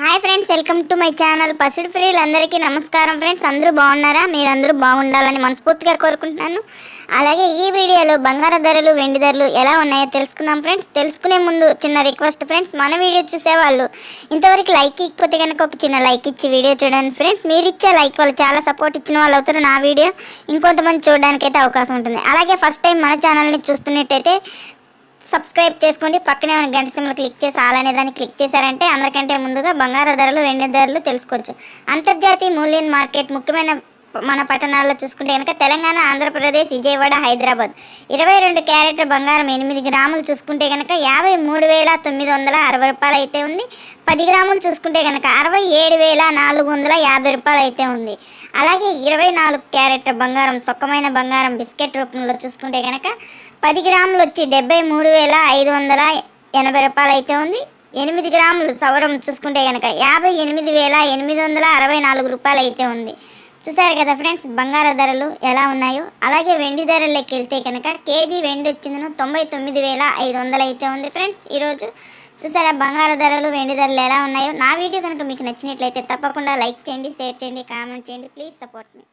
Hi friends welcome to my channel పసుడు ఫ్రీలు. అందరికీ నమస్కారం ఫ్రెండ్స్. అందరూ బాగున్నారా? మీరందరూ బాగుండాలని మనస్ఫూర్తిగా కోరుకుంటున్నాను. అలాగే ఈ వీడియోలో బంగారు ధరలు వెండి ధరలు ఎలా ఉన్నాయో తెలుసుకుందాం ఫ్రెండ్స్. తెలుసుకునే ముందు చిన్న రిక్వెస్ట్ ఫ్రెండ్స్ మన వీడియో చూసేవాళ్ళు ఇంతవరకు లైక్ ఇకపోతే కనుక ఒక చిన్న లైక్ ఇచ్చి వీడియో చూడండి ఫ్రెండ్స్. మీరు ఇచ్చే లైక్ వాళ్ళు చాలా సపోర్ట్ ఇచ్చిన వాళ్ళు అవుతారు నా వీడియో. ఇంకొంతమంది చూడడానికి అయితే అవకాశం ఉంటుంది. అలాగే ఫస్ట్ టైం మన ఛానల్ని చూస్తున్నట్టయితే సబ్స్క్రైబ్ చేసుకోండి. పక్కనే ఉన్న గంట సింబల్ క్లిక్ చేసి అలానే దాన్ని క్లిక్ చేశారంటే అందరికంటే ముందుగా బంగారు ధరలు వెండి ధరలు తెలుసుకోవచ్చు. అంతర్జాతీయ మూల్యం మార్కెట్ ముఖ్యమైన మన పట్టణాల్లో చూసుకుంటే కనుక తెలంగాణ ఆంధ్రప్రదేశ్ విజయవాడ హైదరాబాద్. ఇరవై రెండు క్యారెట్ బంగారం ఎనిమిది గ్రాములు చూసుకుంటే కనుక యాభై మూడు వేల తొమ్మిది వందల అరవై రూపాయలు అయితే ఉంది. పది గ్రాములు చూసుకుంటే కనుక అరవై ఏడు వేల నాలుగు వందల యాభై రూపాయలు అయితే ఉంది. అలాగే ఇరవై నాలుగు క్యారెట్ బంగారం సొక్కమైన బంగారం బిస్కెట్ రూపంలో చూసుకుంటే కనుక పది గ్రాములు వచ్చి డెబ్బై మూడు వేల ఐదు వందల ఎనభై రూపాయలు అయితే ఉంది. ఎనిమిది గ్రాములు సవరం చూసుకుంటే కనుక యాభై ఎనిమిది వేల ఎనిమిది వందల అరవై నాలుగు రూపాయలు అయితే ఉంది. చూసారు కదా ఫ్రెండ్స్ బంగారు ధరలు ఎలా ఉన్నాయో? అలాగే వెండి ధరల్లోకి వెళ్తే కనుక కేజీ వెండి వచ్చిందను తొంభై తొమ్మిది వేల ఐదు వందలు అయితే ఉంది ఫ్రెండ్స్. ఈరోజు చూసారా బంగారు ధరలు వెండి ధరలు ఎలా ఉన్నాయో? నా వీడియో కనుక మీకు నచ్చినట్లయితే తప్పకుండా లైక్ చేయండి షేర్ చేయండి కామెంట్ చేయండి. Please support me.